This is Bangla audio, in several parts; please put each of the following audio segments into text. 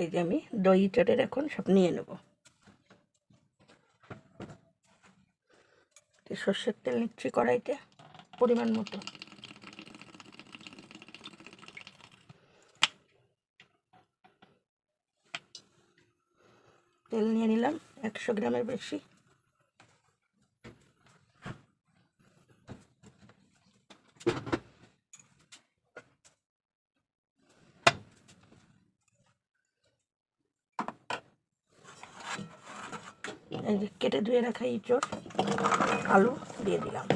এই যে আমি দই চটের এখন সব নিয়ে নেব। সর্ষের তেল নিচ্ছি কড়াইতে, পরিমাণ মতো। তেল নিয়ে নিলাম একশো গ্রামের বেশি। কেটে ধুয়ে রাখা ইঁচড়, আলু দিয়ে দিলাম।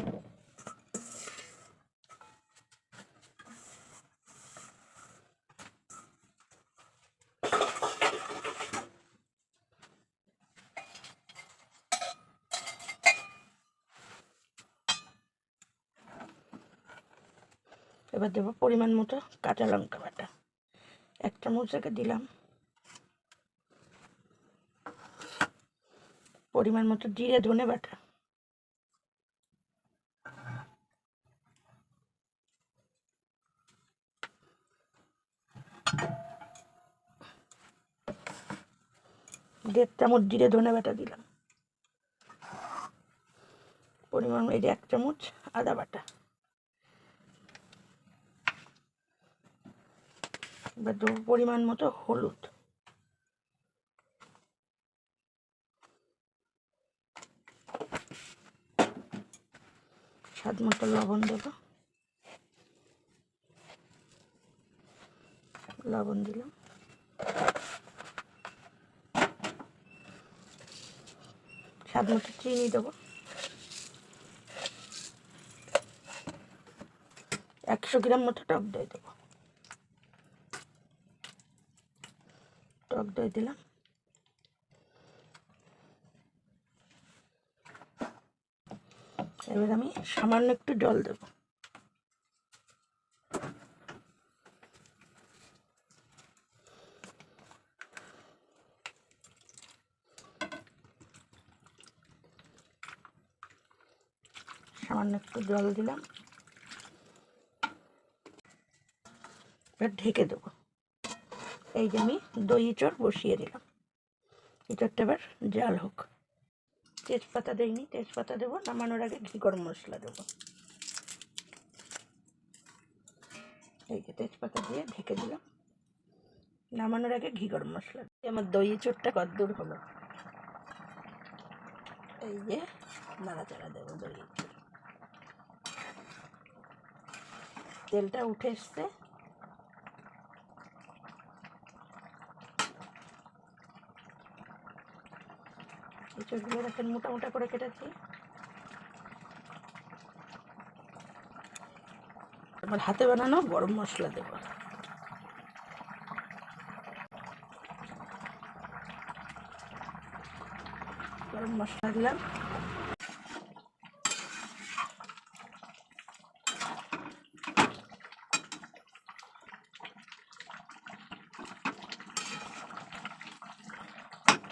এবার দেবো পরিমাণ মতো কাঁচা লঙ্কা বাটা। এক চামচ দিলাম। পরিমাণ মতো জিরে, ধনে বাটা। দেড় চামচ জিরে, ধনে বাটা দিলাম। পরিমাণ এই এক চামচ আদা বাটা। এবার পরিমাণ মতো হলুদ। স্বাদ মতো লবণ দেবো। লবণ দিলাম। স্বাদ মতো চিনি দেবো। একশো গ্রাম মতো টক দই দেবো। টক দই দিলাম। এবার আমি সামান্য একটু জল দেব। সামান্য একটু জল দিলাম। এবার ঢেকে দেবো। এই যে আমি দই ইঁচড় বসিয়ে দিলাম। ইঁচড়টা এবার জাল হোক। তেজপাতা দেইনি, তেজপাতা দেবো, নামানোর আগে ঘি গরম মশলা দেবো। এই যে তেজপাতা দিয়ে ঢেকে দিলাম। নামানোর আগে ঘি গরম মশলা আমার দই চোরটা কদ্দূর হলো? এই যে নাড়াচাড়া দেবো দই তেলটা উঠে এসছে। এঁচড়গুলো দেখেন মোটা মোটা করে কেটেছি। আমার হাতে বানানো গরম মশলা দেবো। গরম মশলা দিলাম।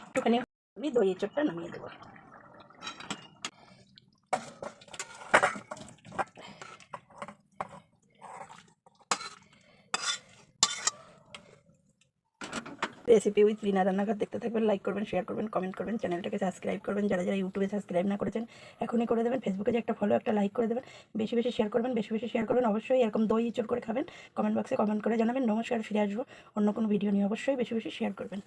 একটুখানি আমি দই চটটা নামিয়ে দেবো। রেসিপি উইথ রিনা রান্নাঘর দেখতে থাকবেন লাইক করবেন শেয়ার করবেন কমেন্ট করবেন চ্যানেলটাকে সাবস্ক্রাইব করবেন, যারা যারা ইউটিউবে সাবস্ক্রাইব না করেছেন, এখনই করে দেবেন ফেসবুকে যে একটা ফলো একটা লাইক করে দেবেন, বেশি বেশি শেয়ার করবেন, বেশি বেশি শেয়ার করবেন, অবশ্যই এরকম দই ইচড় করে খাবেন কমেন্ট বক্সে কমেন্ট করে জানাবেন, নমস্কার, ফিরে আসব অন্য কোনো ভিডিও নিয়ে, অবশ্যই বেশি বেশি শেয়ার করবেন।